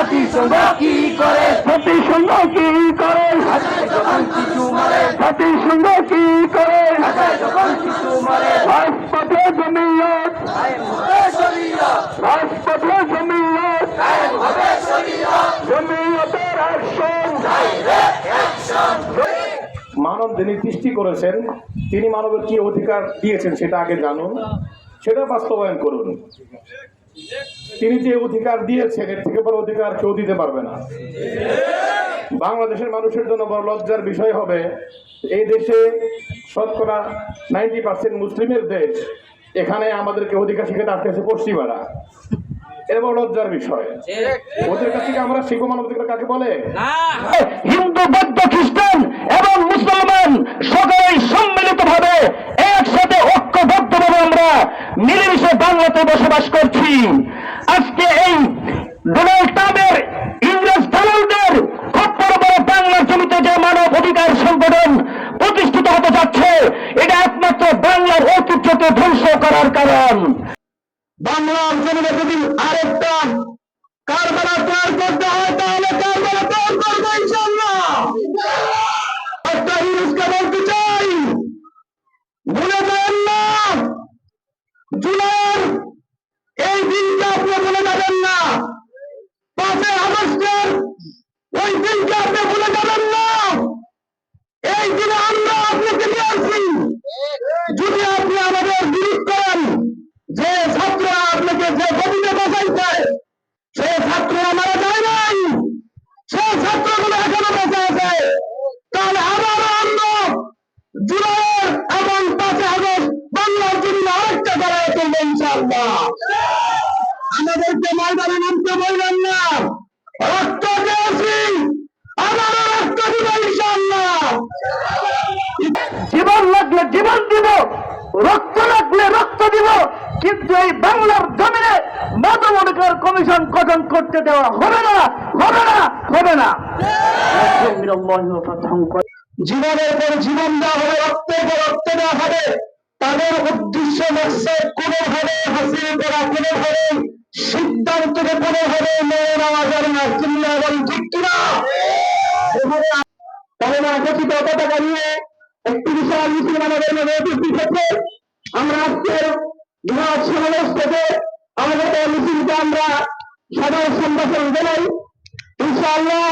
জাতিসংঘ কি করে? জাতিসংঘ কি করে? জাতিসংঘ কি করে? রাজপথে জমিয়ত রাজপথে জমিয়ত জমিয়তের মানব যিনি সৃষ্টি করেছেন তিনি মানবের কি অধিকার দিয়েছেন সেটা আগে জানুন। সেটা বাস্তবায়ন করুন। তিনি যে অধিকার দিয়েছেন এর থেকে বড় অধিকার কেউ দিতে পারবে না। বাংলাদেশের মানুষের জন্য বড় লজ্জার বিষয় হবে এই দেশে শতকরা নাইনটি পার্সেন্ট মুসলিমের দেশ এখানে আমাদেরকে অধিকার শিখাতে আসতেছে পশ্চিমারা। এর বড় লজ্জার বিষয়। ওদের কাছ থেকে আমরা শিখব মানবাধিকার কাকে বলে? হিন্দু বৌদ্ধ খ্রিস্টান এবং মুসলমান বসবাস করছি। আজকে এই ডোনাল্ড ট্রাম্পের, ইংরেজ দালালদের খপ্পর বড় বাংলার জমিতে যে মানব অধিকার সংগঠন প্রতিষ্ঠিত হতে যাচ্ছে, এটা একমাত্র বাংলার ঐতিহ্যকে ধ্বংস করার কারণ। বাংলার জমিনে যদি আরেকটা করতে হয়, তাহলে করব ইনশাল্লাহ বলতে চাই ভুলে না জুলাইয়ের ওই দিনকে আপনি ভুলে যাবেন না। এই দিনে আমরা আপনাকে নিয়ে আসি যদি আপনি আমাদের বিরোধ করেন, যে ছাত্ররা আপনাকে যে বসাইছে, সে ছাত্ররা মারা যায় নাই। সে এখনও বেঁচে আছে। তাহলে আমরা জুলাইয়ের এবং পাঁচই আগস্ট বাংলার জন্য আরেকটা ইনশাআল্লাহ। আমাদেরকে ময়দানে নামতে বলবেন না। রক্ত জীবন দিব, রক্ত লাগলে রক্ত দিব, কিন্তু এই বাংলার জমিনে মানব অধিকার কমিশন গঠন করতে দেওয়া হবে না হবে না হবে না। জীবনের পর জীবন দেওয়া হবে রক্তের পর রক্ত দেওয়া হবে। তাদের উদ্দেশ্য হচ্ছে কোনোভাবে হাসিল করা, কোনোভাবে সিদ্ধান্তকে কোনোভাবে মেনে নেওয়া যাবে না চিল্লা এবং ঠিক কিনা? এভাবে তবে না গঠিত পতাকা নিয়ে একটি বিশাল মিছিল আমাদের আমরা সমাবেশ থেকে আমাদের এই আমরা সাধারণ সম্ভাষণ জানাই। ইনশাআল্লাহ